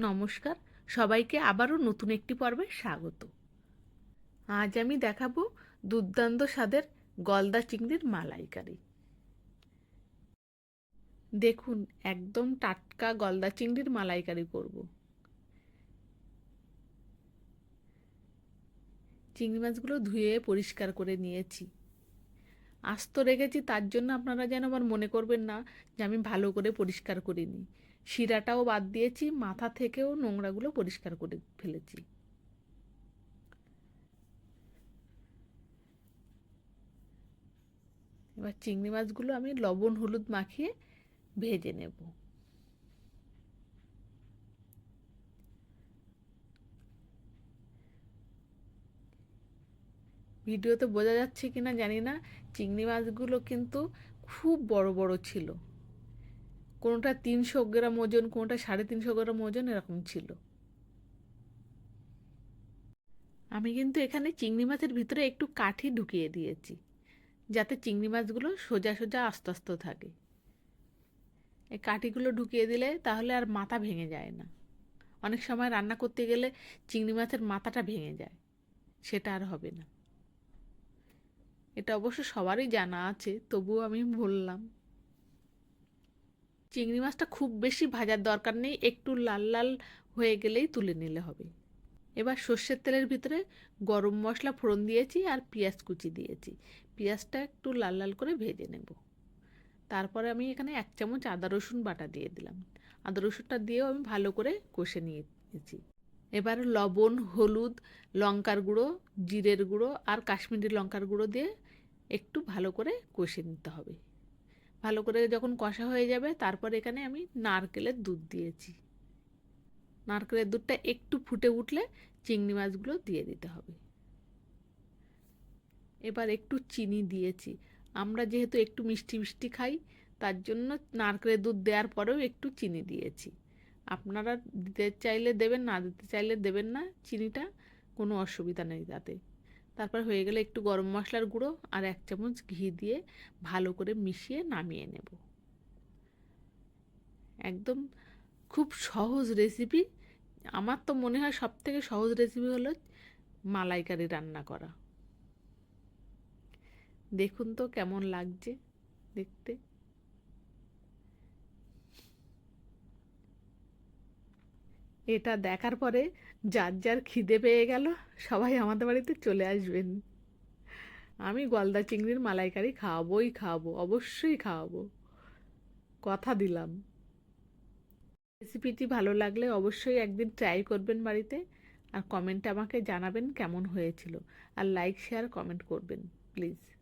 নমস্কার। সবাইকে আবারও নতুন একটি পর্বে স্বাগত। আজ আমি দেখাবো দুর্দান্ত স্বাদের গলদা চিংড়ির মালাইকারি। দেখুন, একদম টাটকা গলদা চিংড়ির মালাইকারি করব। চিংড়ি মাছগুলো ধুয়ে পরিষ্কার করে নিয়েছি। আস্ত রেখেছি, তার জন্য আপনারা যেন আমার মনে করবেন না যে আমি ভালো করে পরিষ্কার করিনি। শিরাটাও বাদ দিয়েছি, মাথা থেকেও নোংরাগুলো পরিষ্কার করে ফেলেছি। এবার চিংড়ি মাছগুলো আমি লবণ, হলুদ মাখিয়ে ভেজে নেব। ভিডিওতে বোঝা যাচ্ছে কিনা জানি না, চিংড়ি মাছগুলো কিন্তু খুব বড় বড় ছিল। কোনোটা তিনশো গ্রাম ওজন, কোনোটা সাড়ে তিনশো গ্রাম ওজন এরকম ছিল। আমি কিন্তু এখানে চিংড়ি মাছের ভিতরে একটু কাঠি ঢুকিয়ে দিয়েছি, যাতে চিংড়ি মাছগুলো সোজা সোজা আস্তে আস্তে থাকে। এই কাঠিগুলো ঢুকিয়ে দিলে তাহলে আর মাথা ভেঙে যায় না। অনেক সময় রান্না করতে গেলে চিংড়ি মাছের মাথাটা ভেঙে যায়, সেটা আর হবে না। এটা অবশ্য সবারই জানা আছে, তবুও আমি বললাম। চিংড়ি মাছটা খুব বেশি ভাজার দরকার নেই, একটু লাল লাল হয়ে গেলেই তুলে নিলে হবে। এবার সর্ষের তেলের ভিতরে গরম মশলা ফোড়ন দিয়েছি আর পেঁয়াজ কুচি দিয়েছি। পেঁয়াজটা একটু লাল লাল করে ভেজে নেব। তারপরে আমি এখানে এক চামচ আদা রসুন বাটা দিয়ে দিলাম। আদা রসুনটা দিয়েও আমি ভালো করে কষে নিয়েছি। এবার লবণ, হলুদ, লঙ্কার গুঁড়ো, জিরের গুঁড়ো আর কাশ্মীরি লঙ্কার গুঁড়ো দিয়ে একটু ভালো করে কষে নিতে হবে। ভালো করে যখন কষা হয়ে যাবে, তারপর এখানে আমি নারকেলের দুধ দিয়েছি। নারকেলের দুধটা একটু ফুটে উঠলে চিংড়ি মাছগুলো দিয়ে দিতে হবে। এবার একটু চিনি দিয়েছি। আমরা যেহেতু একটু মিষ্টি মিষ্টি খাই, তার জন্য নারকেলের দুধ দেওয়ার পরেও একটু চিনি দিয়েছি। আপনারা দিতে চাইলে দেবেন, না দিতে চাইলে দেবেন না, চিনিটা কোনো অসুবিধা নেই তাতে। তারপর হয়ে গেলে একটু গরম মশলার গুঁড়ো আর এক চামচ ঘি দিয়ে ভালো করে মিশিয়ে নামিয়ে নেব। একদম খুব সহজ রেসিপি আমার তো মনে হয় সব থেকে সহজ রেসিপি হলো মালাইকারি রান্না করা। দেখুন তো কেমন লাগছে দেখতে। এটা দেখার পরে যার যার খিদে পেয়ে গেল, সবাই আমাদের বাড়িতে চলে আসবেন। আমি গলদা চিংড়ির মালাইকারি খাওয়াবোই খাওয়াবো, অবশ্যই খাওয়াবো। কথা দিলাম। রেসিপিটি ভালো লাগলে অবশ্যই একদিন ট্রাই করবেন বাড়িতে আর কমেন্টে আমাকে জানাবেন কেমন হয়েছিল। আর লাইক, শেয়ার, কমেন্ট করবেন, প্লিজ।